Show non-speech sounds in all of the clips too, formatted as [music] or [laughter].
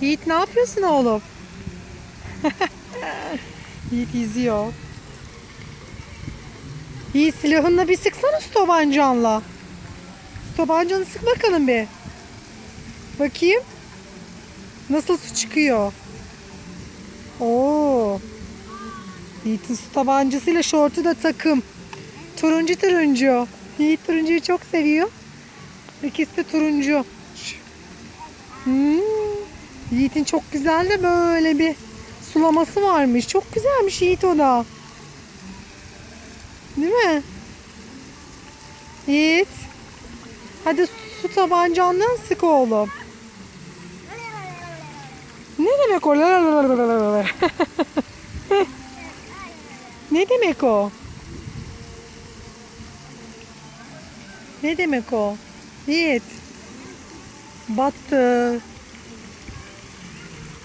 Yiğit ne yapıyorsun oğlum? [laughs] Yiğit izliyor. Yiğit silahınla bir sıksana. Su tabancanı sık bakalım bir. Bakayım. Nasıl su çıkıyor? Oo. Yiğit'in su tabancasıyla şortu da takım. Turuncu turuncu. Yiğit turuncuyu çok seviyor. İkisi de turuncu. Hmm. Yiğit'in çok güzel de böyle bir sulaması varmış. Çok güzelmiş Yiğit o da. Değil mi? Yiğit. Hadi su tabancandan sık oğlum. Ne demek o? [laughs] ne demek o? Ne demek o? Yiğit. Battı.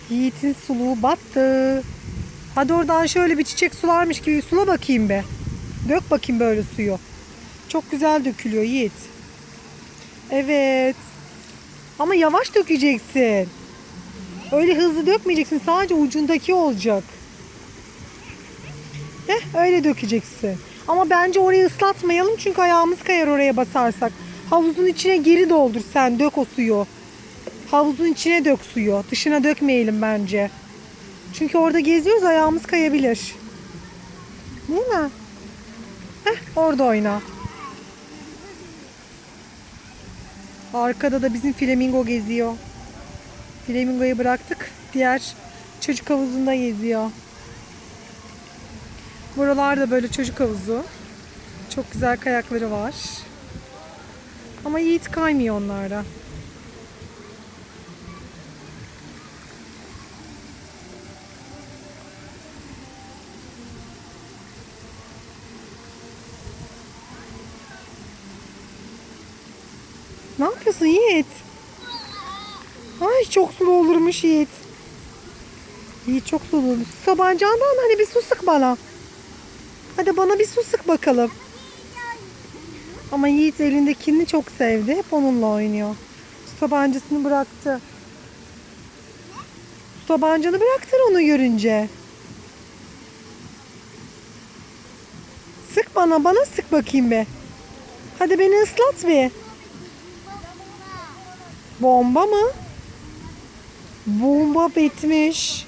Yiğit'in suluğu battı. Hadi oradan şöyle bir çiçek sularmış gibi sula bakayım be. Dök bakayım böyle suyu. Çok güzel dökülüyor Yiğit. Evet. Ama yavaş dökeceksin. Öyle hızlı dökmeyeceksin. Sadece ucundaki olacak. Heh, öyle dökeceksin. Ama bence orayı ıslatmayalım çünkü ayağımız kayar oraya basarsak. Havuzun içine geri doldur sen. Dök o suyu. Havuzun içine dök suyu. Dışına dökmeyelim bence. Çünkü orada geziyoruz ayağımız kayabilir. Değil mi? Heh, orada oyna. Arkada da bizim flamingo geziyor. Flamingoyu bıraktık. Diğer çocuk havuzunda geziyor. Buralarda böyle çocuk havuzu. Çok güzel kayakları var. Ama Yiğit kaymıyor onlarda. Ne yapıyorsun Yiğit? Ay çok sulu olurmuş Yiğit. Yiğit çok sulu olmuş. Su tabancandan hani bir su sık bana. Hadi bana bir su sık bakalım. Ama Yiğit elindekini çok sevdi. Hep onunla oynuyor. Su tabancasını bıraktı. Su tabancanı bıraktır onu görünce. Sık bana, bana sık bakayım be. Hadi beni ıslat bir. Bomba mı? Bomba bitmiş.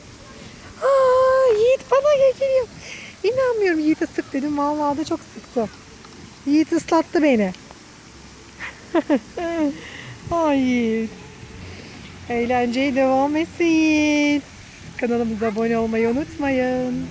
Aa, Yiğit bana geliyor. İnanmıyorum Yiğit'e sık dedim. Vallahi da çok sıktı. Yiğit ıslattı beni. [laughs] Ay Yiğit. Eğlenceye devam etsin Yiğit. Kanalımıza abone olmayı unutmayın.